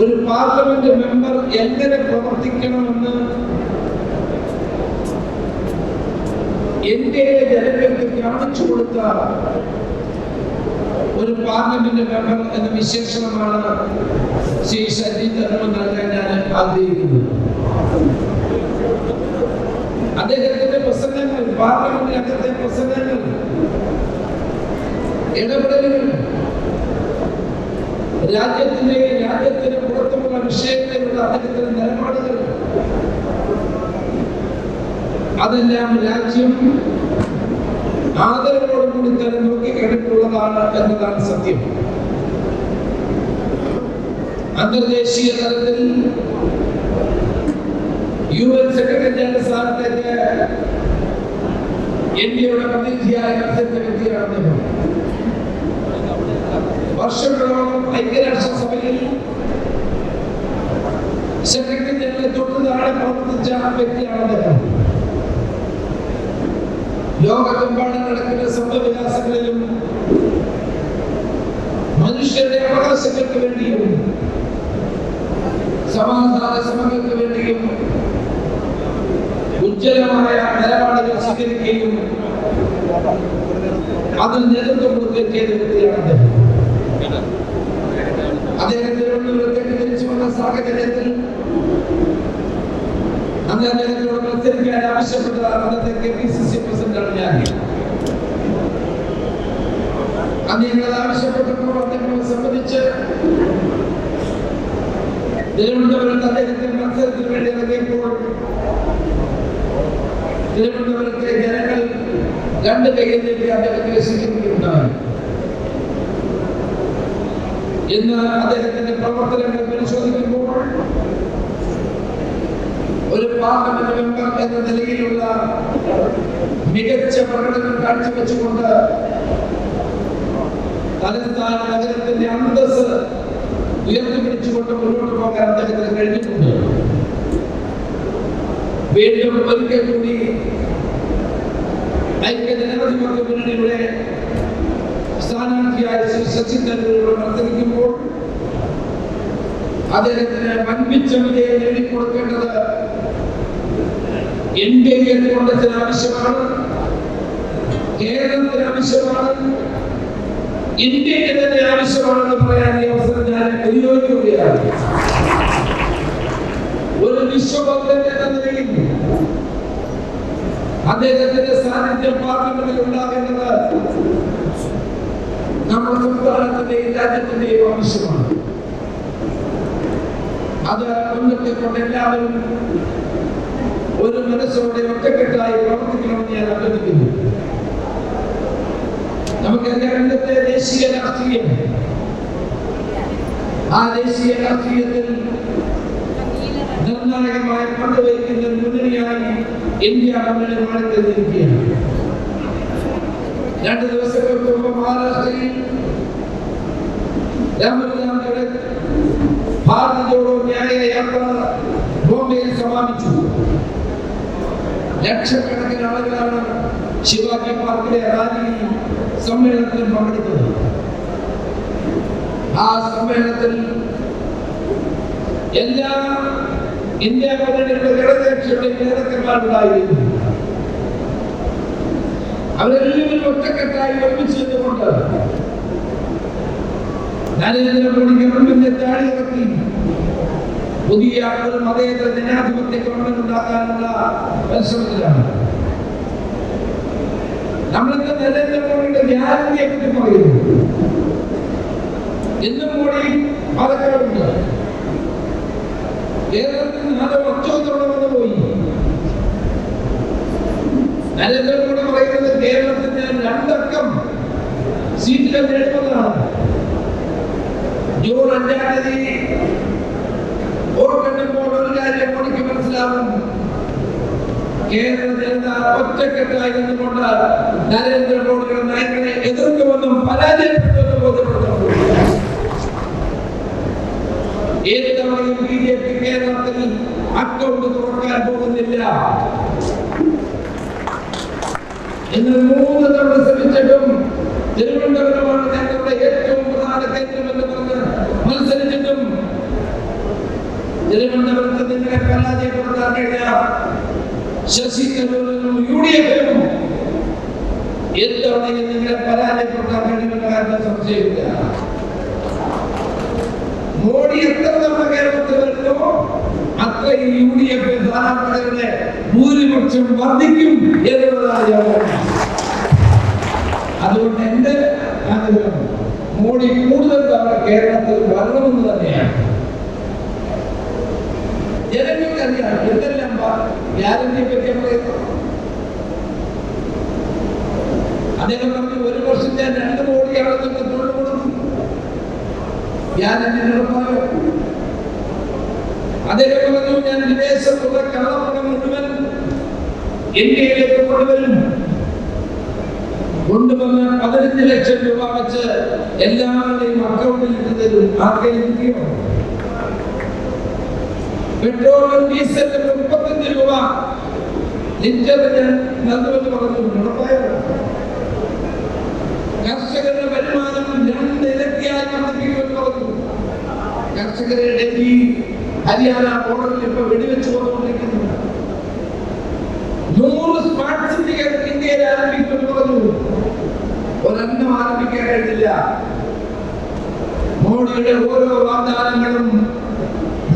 ഒരു parliament member എങ്ങനെ പ്രവർത്തിക്കണമെന്ന് എന്റെ ജനങ്ങൾക്ക് കാണിച്ചു കൊടുത്ത ഒരു പാർലമെന്റ് മെമ്പർ എന്ന വിശേഷണമാണ് ശ്രീ സജി ധർമ്മം നൽകാൻ ഞാൻ ആഗ്രഹിക്കുന്നത് അദ്ദേഹത്തിന്റെ പ്രസംഗങ്ങൾ പാർലമെന്റിനകത്തെ പ്രസംഗങ്ങൾ ഇടപെടലുകൾ രാജ്യത്തിന്റെ രാജ്യത്തിന് വിഷയങ്ങളിലുള്ള അദ്ദേഹത്തിന്റെ നിലപാടുകൾ. അതെല്ലാം രാജ്യം ആദരവോടുകൂടി തന്നെ നോക്കി നോക്കിക്കണ്ടിട്ടുള്ളതാണ് എന്നതാണ് സത്യം. അന്തർദേശീയ തലത്തിൽ യു എൻ സെക്രട്ടറി ജനറൽ സ്ഥാനത്തേക്ക് ഇന്ത്യയുടെ പ്രതിനിധിയായ മത്സരിച്ച വ്യക്തിയാണ് അദ്ദേഹം. വർഷങ്ങളോളം ഐക്യരാഷ്ട്ര സഭയിൽ സെക്രട്ടറി ജനറൽ തൊട്ട് താഴെ പ്രവർത്തിച്ച വ്യക്തിയാണ് ലോകമെമ്പാടും നടക്കുന്ന സംഭവവികാസങ്ങളിലും മനുഷ്യരുടെ അവകാശങ്ങൾക്ക് വേണ്ടിയും സമാധാന ശ്രമങ്ങൾക്ക് വേണ്ടിയും ഉജ്ജ്വലമായ നിലപാടുകൾ സ്വീകരിക്കുകയും അത് നേതൃത്വം കൊടുക്കുകയും ചെയ്ത വ്യക്തിയാണ് അദ്ദേഹം അദ്ദേഹം തിരുവനന്തപുരത്തേക്ക് തിരിച്ചു വന്ന സാഹചര്യത്തിൽ അന്ന് അദ്ദേഹത്തോട് മത്സരിക്കാൻ ആവശ്യപ്പെട്ട അന്നത്തെ കെ പി സി സി പ്രസിഡന്റാണ് ഞാൻ അന്ന് ഞങ്ങൾ ആവശ്യപ്പെട്ടപ്പോൾ അദ്ദേഹം സംബന്ധിച്ച് തിരുവനന്തപുരത്ത് ജനങ്ങൾ രണ്ട് കൈയിലേക്ക് അദ്ദേഹത്തെ സ്വീകരിക്കുകയുണ്ടായി ഇന്ന് അദ്ദേഹത്തിന്റെ പ്രവർത്തനങ്ങൾ പരിശോധിക്കുമ്പോൾ ഒരു പാർലമെന്റ് മെമ്പർ എന്ന നിലയിലുള്ള മികച്ച പ്രകടനം കാഴ്ചവെച്ചുകൊണ്ട് തലസ്ഥാന നഗരത്തിന്റെ അന്തസ് ഉയർത്തിപ്പിടിച്ചുകൊണ്ട് മുന്നോട്ട് പോകാൻ അദ്ദേഹത്തിന് കഴിഞ്ഞിട്ടുണ്ട്. വീണ്ടും ഒരിക്കൽ കൂടി ഐക്യജനാധിപത്യ മുന്നണിയുടെ സ്ഥാനാർത്ഥിയായ ശ്രീ സച്ചിൻ തരൂരിനോട് മത്സരിക്കുമ്പോൾ അദ്ദേഹത്തിന് വൻപിച്ച വിജയം നേടിക്കൊടുക്കേണ്ടത് ഇന്ത്യയെ കോൺഗ്രസിന് ആവശ്യമാണ് കേരളത്തിന് ആവശ്യമാണ് ഇന്ത്യയ്ക്ക് തന്നെ ആവശ്യമാണെന്ന് പറയാൻ ഈ അവസരം ഞാൻ വിനിയോഗിക്കുകയാണ് ഒരു വിശ്വഭക്തൻ എന്ന നിലയിൽ അദ്ദേഹത്തിന്റെ സാന്നിധ്യം പാർലമെന്റിൽ ഉണ്ടാകേണ്ടത് നമ്മുടെ സംസ്ഥാനത്തിന്റെയും രാജ്യത്തിന്റെയും ആവശ്യമാണ് അത് മുൻനിർത്തിക്കൊണ്ട് എല്ലാവരും ഒരു മനസ്സോടെ ഒറ്റക്കെട്ടായി പ്രവർത്തിക്കണമെന്ന് ഞാൻ അഭ്യർത്ഥിക്കുന്നു. നമുക്കറിയാം ഇന്നത്തെ ദേശീയ രാഷ്ട്രീയം. ആ ദേശീയ രാഷ്ട്രീയത്തിൽ നിർണായകമായ പങ്ക് വഹിക്കുന്ന മുന്നണിയായി ഇന്ത്യ മുന്നണി തന്നിരിക്കുകയാണ് രണ്ട് ദിവസങ്ങൾക്ക് മുമ്പ് മഹാരാഷ്ട്രയിൽ രാഹുൽ ഗാന്ധിയുടെ ഭാരത് ജോഡോ ന്യായ യാത്ര ബോംബെയിൽ സമാപിച്ചു. ലക്ഷക്കണക്കിന് ആളുകളാണ് ശിവാജി പാർക്കിലെ റാലിയിൽ സമ്മേളനത്തിൽ പങ്കെടുത്തത്. ആ സമ്മേളനത്തിൽ എല്ലാ ഇന്ത്യ മുന്നണിയുടെ ഘടകകക്ഷികളുടെയും നേതാക്കന്മാരുണ്ടായിരുന്നു. അവരെല്ലാവരും ഒറ്റക്കെട്ടായി ഒരുമിച്ച് നിന്നുകൊണ്ട് നരേന്ദ്രമോദി ഗവൺമെന്റിനെ താഴെയിറക്കി പുതിയ ഒരു മതേതര ജനാധിപത്യ ഗവൺമെന്റ് ഉണ്ടാക്കാനുള്ള പരിശ്രമത്തിലാണ് നമ്മളിന്ന് നരേന്ദ്രമോദിയുടെ ഗ്യാരണ്ടിയെ പറ്റി പറയുന്നു എന്നും കൂടി പാലക്കാടുണ്ട് കേരളത്തിൽ നാല് വന്നു പോയി നരേന്ദ്രമോദി പറയുന്നത് കേരളത്തിന് രണ്ടക്കം സീറ്റുകൾ നേടുമെന്നാണ് ജൂൺ അഞ്ചാം തീയതി വോട്ടെണ്ണുമ്പോൾ ഒരു കാര്യം എനിക്ക് മനസ്സിലാവും. കേരള ജനത ഒറ്റക്കെട്ടായി നിന്നുകൊണ്ട് നരേന്ദ്രമോദിയുടെ നയങ്ങളെ എതിർക്കുമെന്നും പരാജയപ്പെടുമെന്നും ബോധ്യപ്പെടുത്തുന്നു ഏത് തവണയും ബി ജെ പി അക്കൗണ്ട് തുറക്കാൻ പോകുന്നില്ല. ഇന്ന് മൂന്ന് തവണ ശ്രമിച്ചിട്ടും പരാജയപ്പെടുത്താൻ കഴിഞ്ഞ ശശി തരൂരിനും യു ഡി എഫിനും ഇത്തവണയും നിങ്ങളെ പരാജയപ്പെടുത്താൻ കഴിയുമെന്ന സംശയമില്ല? മോഡി എത്ര തവണ കേരളത്തിൽ വരുന്നോ അത്ര ഈ യു ഡി എഫ് സ്ഥാനാർത്ഥികളുടെ ഭൂരിപക്ഷം വർദ്ധിക്കും അതുകൊണ്ട് എന്റെ ആഗ്രഹം മോഡി കൂടുതൽ തവണ കേരളത്തിൽ വരണമെന്ന് തന്നെയാണ്. ജനങ്ങൾക്കറിയാം എന്തെല്ലാം ഗ്യാരണ്ടിയെ പറ്റി പറയുന്നത് അദ്ദേഹം പറഞ്ഞു ഒരു വർഷം ഞാൻ രണ്ട് കോടിയാണ് നിങ്ങൾക്ക് തൊഴിൽ കൊടുക്കും. ഗ്യാരണ്ടി നടപ്പായോ അദ്ദേഹം പറഞ്ഞു ഞാൻ വിദേശത്തുള്ള കള്ളപ്പണം മുഴുവൻ ഇന്ത്യയിലേക്ക് കൊണ്ടുവരും. കൊണ്ടുവന്ന് പതിനഞ്ച് ലക്ഷം രൂപ വെച്ച് എല്ലാവരുടെയും അക്കൗണ്ടിൽ തരും. ആർക്കെങ്കിലും പെട്രോളും ഡീസലിനും മുപ്പത്തഞ്ച് രൂപ ലിറ്ററിന് നൽകുമെന്ന് പറഞ്ഞു കർഷകരുടെ വരുമാനം രണ്ട് ഇരട്ടിയായി വർദ്ധിപ്പിക്കുമെന്ന് പറഞ്ഞു. കർഷകരെ ഡൽഹി ഹരിയാന ബോർഡറിൽ ഇപ്പൊ വെടിവെച്ച് കൊണ്ടുകൊണ്ടിരിക്കുന്നു നൂറ് സ്മാർട്ട് സിറ്റികൾ ഇന്ത്യയിൽ ആരംഭിക്കുമെന്ന് പറഞ്ഞു. ഒരെണ്ണം ആരംഭിക്കാൻ കഴിഞ്ഞില്ല. മോഡിയുടെ ഓരോ വാഗ്ദാനങ്ങളും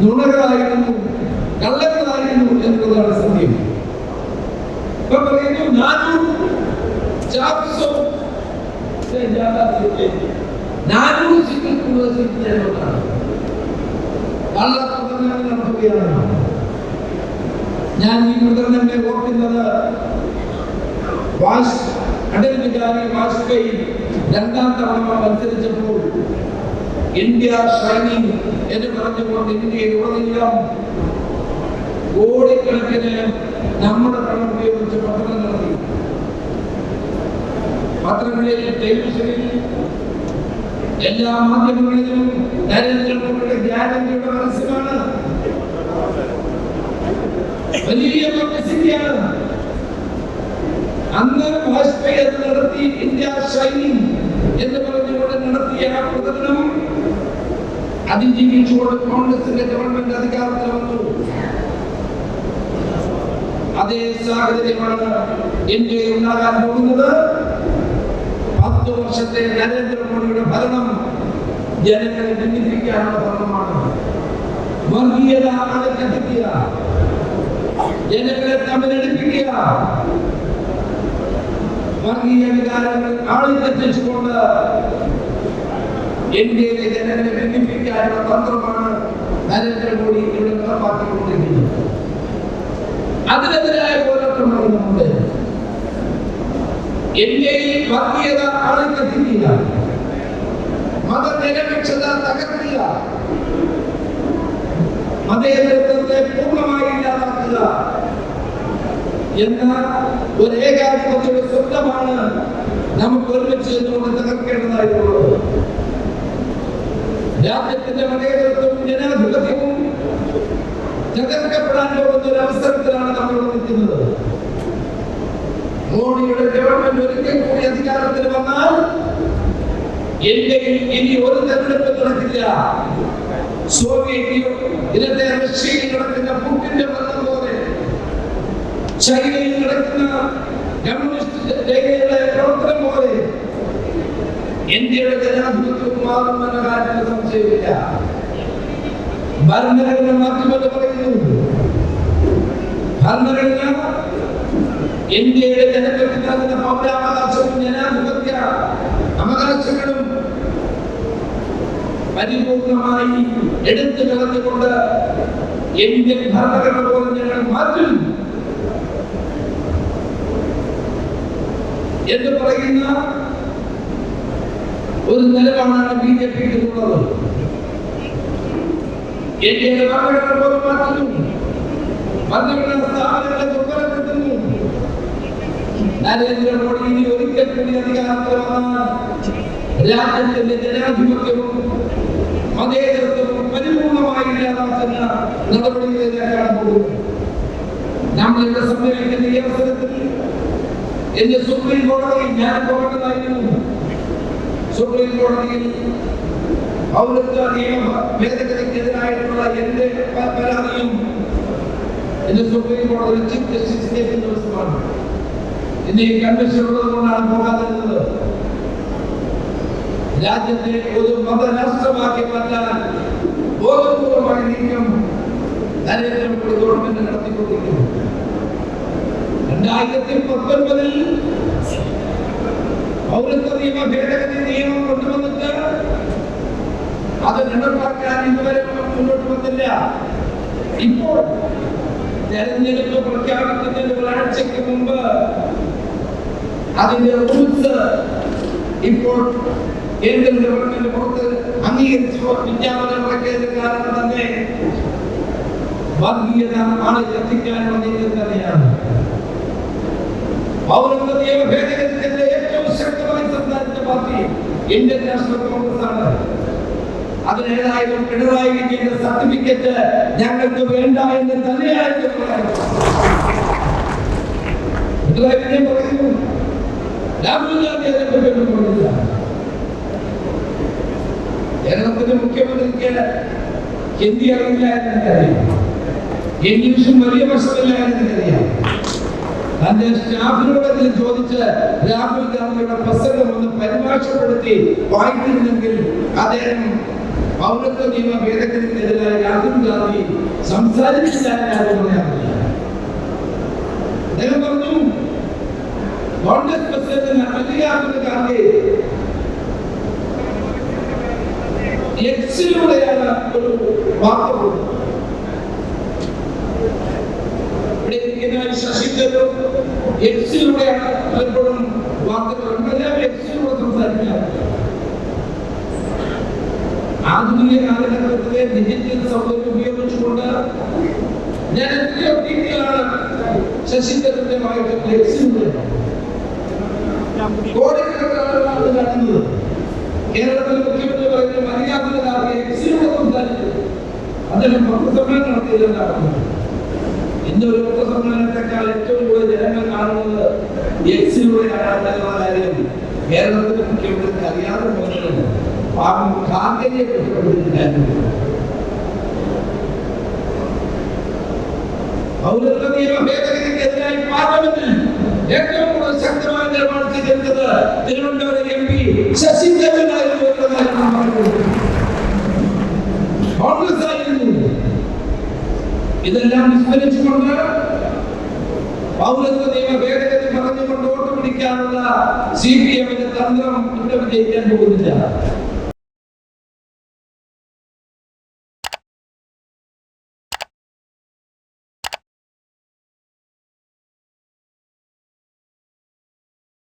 നുണകളായിരുന്നു കള്ളങ്ങളായിരുന്നു എന്നുള്ളതാണ് സത്യം. ഇപ്പൊ പറയുന്നു നാനൂറ് ചാപ്സോ സീറ്റിൽ കൂടുതൽ സീറ്റ് നേടുന്നതാണ് കള്ളപ്രചരണം നടത്തുകയാണ് ഞാൻ ഈ പ്രചരണത്തെ ഓർക്കുന്നത് വാജ് അടൽ വിചാരി വാജ്പേയി രണ്ടാം തവണ മത്സരിച്ചപ്പോൾ ഇന്ത്യ ഷൈനിങ് എന്ന് പറഞ്ഞുകൊണ്ട് ഇന്ത്യയിലുടനീളം കോടിക്കണക്കിന് നമ്മുടെ പണം ഉപയോഗിച്ച് പത്രം നടത്തി പത്രങ്ങളിൽ ടെലിവിഷനിൽ എല്ലാ മാധ്യമങ്ങളിലും നരേന്ദ്രമോദിയുടെ ഗ്യാരണ്ടിയുടെ പരസ്യമാണ്. വലിയ പബ്ലിസിറ്റിയാണ് അന്ന് വാജ്പേയി അത് നടത്തി ഇന്ത്യ ഷൈനിങ് എന്ന് പറഞ്ഞുകൊണ്ട് നടത്തിയ ആ പ്രകടനം അതിജീവിച്ചുകൊണ്ട് കോൺഗ്രസിന്റെ ഗവൺമെന്റ് അധികാരത്തിൽ വന്നു. അതേ സാഹചര്യമാണ് ഇന്ത്യയിൽ ഉണ്ടാകാൻ പോകുന്നത്. പത്ത് വർഷത്തെ നരേന്ദ്രമോദിയുടെ ഭരണം ജനങ്ങളെ ഭിന്നിപ്പിക്കാനുള്ള ഭരണമാണ്. വർഗീയത അടക്കത്തിക്കുക ജനങ്ങളെ തമ്മിലടിപ്പിക്കുക വർഗീയ വികാരങ്ങൾ ആളിത്തെറ്റിച്ചുകൊണ്ട് ഇന്ത്യയിലെ ജനങ്ങളെ ഭിന്നിപ്പിക്കാനുള്ള തന്ത്രമാണ് നരേന്ദ്രമോദി ഇവിടെ നടപ്പാക്കിക്കൊണ്ടിരിക്കുന്നത് അതിനെതിരായ പോരാട്ടമാണ് നമ്മുടെ ഇന്ത്യയിൽ വർഗീയത ആളിത്തെറ്റിക്കുക മതനിരപേക്ഷത തകർക്കില്ല മതേതരത്വത്തെ പൂർണമായി ഇല്ലാതാക്കുക എന്ന ഒരു ഏകാധിപത്യയുടെ സ്വന്തമാണ് നമുക്ക് ഒരുമിച്ച് തകർക്കേണ്ടതായിട്ടുള്ളത്. രാജ്യത്തിന്റെ മതേതൃത്വവും ജനാധിപത്യവും തകർക്കപ്പെടാൻ പോകുന്ന ഒരു അവസരത്തിലാണ് നമ്മൾ നിൽക്കുന്നത് മോഡിയുടെ ഗവൺമെന്റ് ഒരിക്കൽ കൂടി അധികാരത്തിൽ വന്നാൽ ഇന്ത്യയിൽ ഇനി ഒരു തെരഞ്ഞെടുപ്പ് നടക്കില്ല. സോവിയറ്റ് ഇന്നത്തെ റഷ്യയിൽ നടക്കുന്ന പുട്ടിന്റെ ഭരണം പോലെ ചൈനയിൽ നടക്കുന്ന കമ്മ്യൂണിസ്റ്റ് രേഖയുടെ പ്രവർത്തനം പോലെ ഇന്ത്യയുടെ ജനാധിപത്യവും മാറുമെന്ന കാര്യത്തിൽ സംശയമില്ല. ഭരണഘടന മാറ്റുമെന്ന് പറയുന്നുണ്ട്. ഭരണഘടന ഇന്ത്യയുടെ ജനപ്രതിനിധി പൗരാവകാശവും ജനാധിപത്യ അവകാശങ്ങളും പരിപൂർണമായി എടുത്തു കളഞ്ഞുകൊണ്ട് ഇന്ത്യൻ ഭരണഘടന പോലും ഞങ്ങൾ മാറ്റും എന്ന് പറയുന്ന ഒരു നിലപാടാണ് ബി ജെ പിക്ക് ഉള്ളത് ഇന്ത്യയുടെ മാറ്റുന്നു. ഭരണഘടനാ സ്ഥാപനങ്ങളെ ദുർബലപ്പെടുത്തുന്നു. നരേന്ദ്രമോദി ഇനി ഒരിക്കൽ കൂടി അധികാരത്തിൽ രാജ്യത്തിന്റെ ജനാധിപത്യവും മതേതരത്വവും പരിപൂർണമായി ഇല്ലാതാക്കുന്ന നടപടികളിലേക്കാണ് പോകുന്നത്. നമ്മളിവിടെ സമ്മേളിക്കുന്ന ഈ അവസരത്തിൽ എന്റെ സുപ്രീം കോടതി ഞാൻ പോകേണ്ടതായിരുന്നു. സുപ്രീം കോടതിയിൽ പൗരത്വ നിയമ ഭേദഗതിക്കെതിരായിട്ടുള്ള എന്റെ പരാതിയും ഇന്ന് സുപ്രീം കോടതി ചീഫ് ജസ്റ്റിസ് കേൾക്കുന്ന ദിവസമാണ്. ഇന്ന് ഈ കൺവെൻഷൻ ഉള്ളത് കൊണ്ടാണ് പോകാതിരുന്നത് രാജ്യത്തെ ഒരു മതരാഷ്ട്രമാക്കി മാറ്റാൻ ബോധപൂർവമായ നീക്കം നരേന്ദ്രമോദി ഗവൺമെന്റ് നടത്തിക്കൊണ്ടിരിക്കുന്നു. രണ്ടായിരത്തി പത്തൊൻപതിൽ പൗരത്വ നിയമ ഭേദഗതി നിയമം കൊണ്ടുവന്നിട്ട് അത് നടപ്പാക്കാൻ ഇതുവരെ മുന്നോട്ട് വന്നില്ല. ഇപ്പോൾ തെരഞ്ഞെടുപ്പ് പ്രഖ്യാപിക്കുന്നതിന് ഒരാഴ്ചക്ക് മുമ്പ് അതിന്റെ റൂൾസ് ഇപ്പോൾ കേന്ദ്ര ഗവൺമെന്റ് പുറത്ത് അംഗീകരിച്ചു വിജ്ഞാപനം ഇറക്കിയതിന്റെ കാരണം തന്നെ വർഗീയത ആണ് എത്തിക്കാൻ നീക്കം തന്നെയാണ്. പൗരത്വ നിയമ ഭേദഗതിക്കെതിരെ പാർട്ടി ഇന്ത്യൻ നാഷണൽ കോൺഗ്രസ് ആണ്. അതിനേതായാലും പിണറായി വിജയന്റെ സർട്ടിഫിക്കറ്റ് ഞങ്ങൾക്ക് വേണ്ട എന്ന് തന്നെയായിരുന്നു. പിണറായി വിജയൻ പറയുന്നു രാഹുൽ ഗാന്ധി അതിനെപ്പറ്റി പറഞ്ഞില്ല കേരളത്തിന്റെ മുഖ്യമന്ത്രിക്ക് ഹിന്ദി അറിയില്ല എന്ന് എനിക്കറിയാം ഇംഗ്ലീഷും വലിയ പ്രശ്നമില്ല എനിക്കറിയാം തന്റെ സ്റ്റാഫിനോടെങ്കിലും ചോദിച്ച് രാഹുൽ ഗാന്ധിയുടെ പ്രസംഗം ഒന്ന് പരിഭാഷപ്പെടുത്തി വായിക്കുന്നെങ്കിൽ അദ്ദേഹം പൗരത്വ നിയമ ഭേദഗതിക്കെതിരായ രാഹുൽ ഗാന്ധി സംസാരിച്ചില്ല എന്നാണ് പറയാൻ അദ്ദേഹം പറഞ്ഞു കോൺഗ്രസ് പ്രസിഡന്റ് രാഹുൽ ഗാന്ധി എക്സിലൂടെയാണ് ഒരു വാർത്ത കൊടുത്തത് ഈ ശശി തരൂർ എക്സിലൂടെയാണ് പലപ്പോഴും വാർത്തകൾ എല്ലാം എക്സിലൂടെ സംസാരിക്കാറ് ആധുനിക കാലഘട്ടത്തിലെ ഡിജിറ്റൽ സൗകര്യം ഉപയോഗിച്ചുകൊണ്ട് ഞാൻ എത്രയോ രീതിയിലാണ് ശശി തരൂരിന്റെ വായ്പ എക്സിലൂടെ കോടിക്കണക്കിന് ആളുകളാണ് ഇത് കേരളത്തിലെ മുഖ്യമന്ത്രി പറയുന്ന മര്യാദ എക്സിലൂടെ സംസാരിച്ചത് അദ്ദേഹം പത്രസമ്മേളനം നടത്തിയതെന്നാണ് ഇന്ന് ഒരു ഏറ്റവും കൂടുതൽ ജനങ്ങൾ കാണുന്നത് എക്സിലൂടെയാണ് എന്നുള്ള കാര്യം കേരളത്തിലെ മുഖ്യമന്ത്രിക്ക് അറിയാതെ പോകുന്നത് പാപം കാർഗരിയെ കുറ്റപ്പെടുത്തിയില്ലായിരുന്നു പൗരത്വ നിയമ ഭേദഗതിക്കെതിരായി പാർലമെന്റിൽ ഏറ്റവും കൂടുതൽ ശക്തമായ നിലപാട് സ്വീകരിച്ചത് തിരുവനന്തപുരം എം പി ശശി പറയുന്നു. കോൺഗ്രസ് ഇതെല്ലാം വിസ്മരിച്ചുകൊണ്ട് പൗരത്വ നിയമ ഭേദഗതി പറഞ്ഞുകൊണ്ട് വോട്ട് പിടിക്കാനുള്ള സി പി എമ്മിന്റെ തന്ത്രം ഇവിടെ വിജയിക്കാൻ പോകുന്നില്ല.